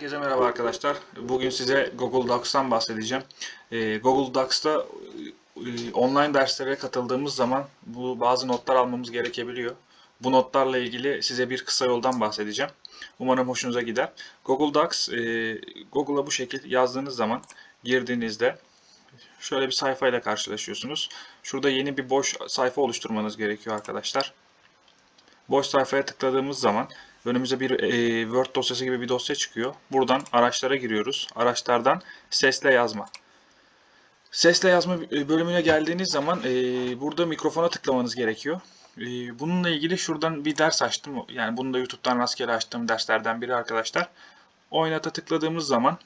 Herkese merhaba arkadaşlar. Bugün size Google Docs'tan bahsedeceğim. Ee, Google Docs'ta e, online derslere katıldığımız zaman bu bazı notlar almamız gerekebiliyor. Bu notlarla ilgili size bir kısa yoldan bahsedeceğim. Umarım hoşunuza gider. Google Docs, e, Google'a bu şekilde yazdığınız zaman girdiğinizde şöyle bir sayfayla karşılaşıyorsunuz. Şurada yeni bir boş sayfa oluşturmanız gerekiyor arkadaşlar. Boş sayfaya tıkladığımız zaman önümüze bir e, Word dosyası gibi bir dosya çıkıyor. Buradan araçlara giriyoruz. Araçlardan sesle yazma. Sesle yazma e, bölümüne geldiğiniz zaman e, burada mikrofona tıklamanız gerekiyor. E, bununla ilgili şuradan bir ders açtım. Yani bunu da YouTube'dan rastgele açtığım derslerden biri arkadaşlar. Oynata tıkladığımız zaman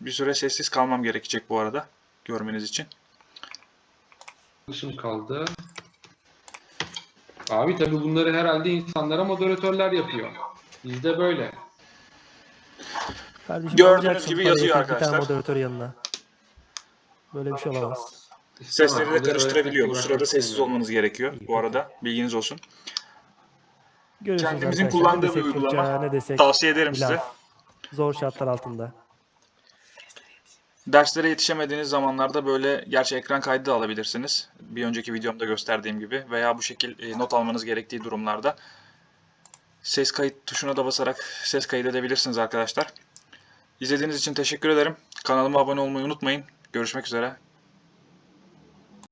bir süre sessiz kalmam gerekecek bu arada görmeniz için. Işım kaldı. Abi tabi bunları herhalde insanlara moderatörler yapıyor. Bizde böyle. Kardeşim Gördüğünüz alacaksın gibi parayı, yazıyor tek Bir arkadaşlar. tane moderatör yanına. Böyle bir şey olamaz. Sesleri de karıştırabiliyor. Bu sırada sessiz olmanız gerekiyor. Bu arada bilginiz olsun. Görüyorsunuz Kendimizin arkadaşlar, kullandığı ne bir desek uygulama. Türkçe, ne desek Tavsiye ederim size. Zor şartlar altında. Derslere yetişemediğiniz zamanlarda böyle gerçi ekran kaydı da alabilirsiniz. Bir önceki videomda gösterdiğim gibi veya bu şekil e, not almanız gerektiği durumlarda ses kayıt tuşuna da basarak ses kaydedebilirsiniz arkadaşlar. İzlediğiniz için teşekkür ederim. Kanalıma abone olmayı unutmayın. Görüşmek üzere.